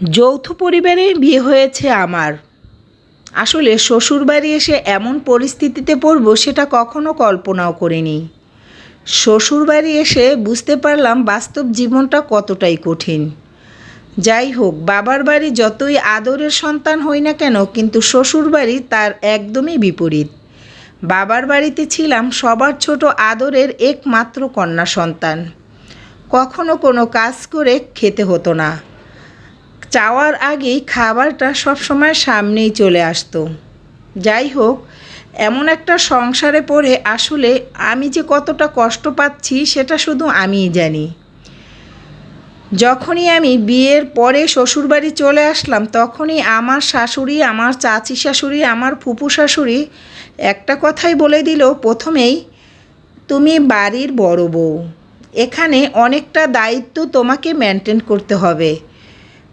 যৌথ পরিবারে বিয়ে হয়েছে আমার। আসলে শ্বশুরবাড়ি এসে এমন পরিস্থিতিতে পড়ব সেটা কখনো কল্পনাও করিনি। শ্বশুরবাড়ি এসে বুঝতে পারলাম বাস্তব জীবনটা কতটাই কঠিন। যাই হোক, বাবার বাড়ি যতই আদরের সন্তান হই না কেন, কিন্তু শ্বশুরবাড়ি তার একদমই বিপরীত। বাবার বাড়িতে ছিলাম সবার ছোট আদরের একমাত্র কন্যা সন্তান। কখনো কোনো কাজ করে খেতে হতো না। চাওয়ার আগেই খাবারটা সবসময় সামনেই চলে আসতো। যাই হোক এমন একটা সংসারে পড়ে আসলে আমি যে কতটা কষ্ট পাচ্ছি সেটা শুধু আমিই জানি। যখনই আমি বিয়ের পরে শ্বশুরবাড়ি চলে আসলাম, তখনই আমার শাশুড়ি, আমার চাচি শাশুড়ি, আমার ফুপু শাশুড়ি একটা কথাই বলে দিল প্রথমেই, তুমি বাড়ির বড় বউ। এখানে অনেকটা দায়িত্ব তোমাকে মেনটেন করতে হবে।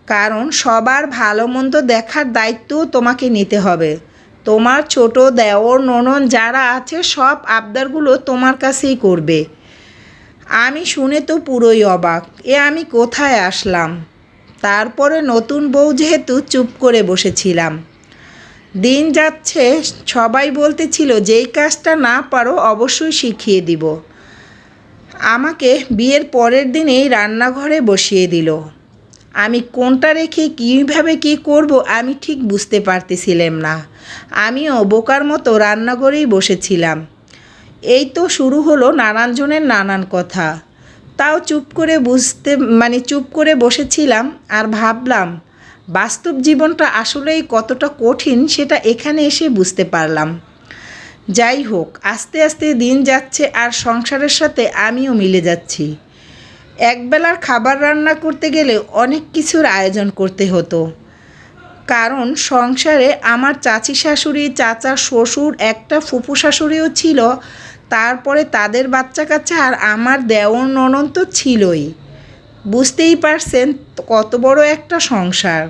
কারণ সবার ভালো মন্দ দেখার দায়িত্বও তোমাকে নিতে হবে। তোমার ছোট দেওর ননন যারা আছে, সব আবদারগুলো তোমার কাছেই করবে। আমি শুনে তো পুরোই অবাক, এ আমি কোথায় আসলাম? তারপরে নতুন বউ যেহেতু চুপ করে বসেছিলাম। দিন যাচ্ছে, সবাই বলতেছিল, যেই কাজটা না পারো অবশ্যই শিখিয়ে দিব। আমাকে বিয়ের পরের দিনেই রান্নাঘরে বসিয়ে দিল। আমি কোনটা রেখে কীভাবে কী করব আমি ঠিক বুঝতে পারতেছিলাম না। আমিও বোকার মতো রান্নাঘরেই বসেছিলাম। এই তো শুরু হলো নানানজনের নানান কথা। তাও চুপ করে বুঝতে মানে চুপ করে বসেছিলাম আর ভাবলাম, বাস্তব জীবনটা আসলেই কতটা কঠিন সেটা এখানে এসে বুঝতে পারলাম। যাই হোক, আস্তে আস্তে দিন যাচ্ছে আর সংসারের সাথে আমিও মিলে যাচ্ছি। একবেলার খাবার রান্না করতে গেলে অনেক কিছুর আয়োজন করতে হতো। কারণ সংসারে আমার চাচি শাশুড়ি, চাচা শ্বশুর, একটা ফুপু শাশুড়িও ছিল। তারপরে তাদের বাচ্চা কাচ্চা আর আমার দেওর ননদ তো ছিলই। বুঝতেই পারছেন কত বড় একটা সংসার।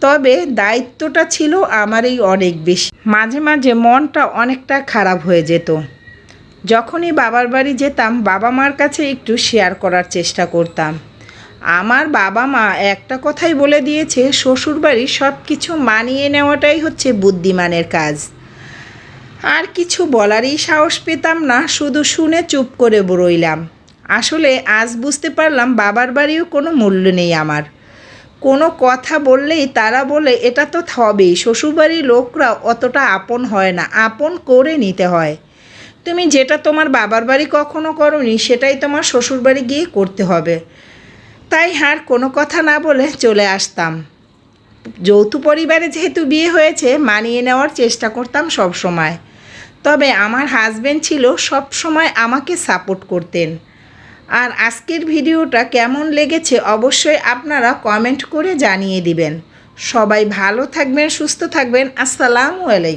তবে দায়িত্বটা ছিল আমারই অনেক বেশি। মাঝে মাঝে মনটা অনেকটা খারাপ হয়ে যেত। যখনই বাবার বাড়ি যেতাম, বাবা মার কাছে একটু শেয়ার করার চেষ্টা করতাম। আমার বাবা মা একটা কথাই বলে দিয়েছে শ্বশুরবাড়ি সব কিছু মানিয়ে নেওয়াটাই হচ্ছে বুদ্ধিমানের কাজ। আর কিছু বলারই সাহস পেতাম না, শুধু শুনে চুপ করে রইলাম আসলে আজ বুঝতে পারলাম বাবার বাড়িও কোনো মূল্য নেই আমার। কোনো কথা বললেই তারা বলে, এটা তো হবেই শ্বশুরবাড়ির লোকরা অতটা আপন হয় না, আপন করে নিতে হয়। তুমি যেটা তোমার বাবার বাড়ি কখনো করনি, সেটাই তোমার শ্বশুরবাড়ি গিয়ে করতে হবে। তাই আর কোনো কথা না বলে চলে আসতাম। যৌথ পরিবারে যেহেতু বিয়ে হয়েছে, মানিয়ে নেওয়ার চেষ্টা করতাম সব সময়। তবে আমার হাজব্যান্ড ছিল সব সময় আমাকে সাপোর্ট করতেন। আর আজকের ভিডিওটা কেমন লেগেছে অবশ্যই আপনারা কমেন্ট করে জানিয়ে দিবেন। সবাই ভালো থাকবেন, সুস্থ থাকবেন। আসসালামু আলাইকুম।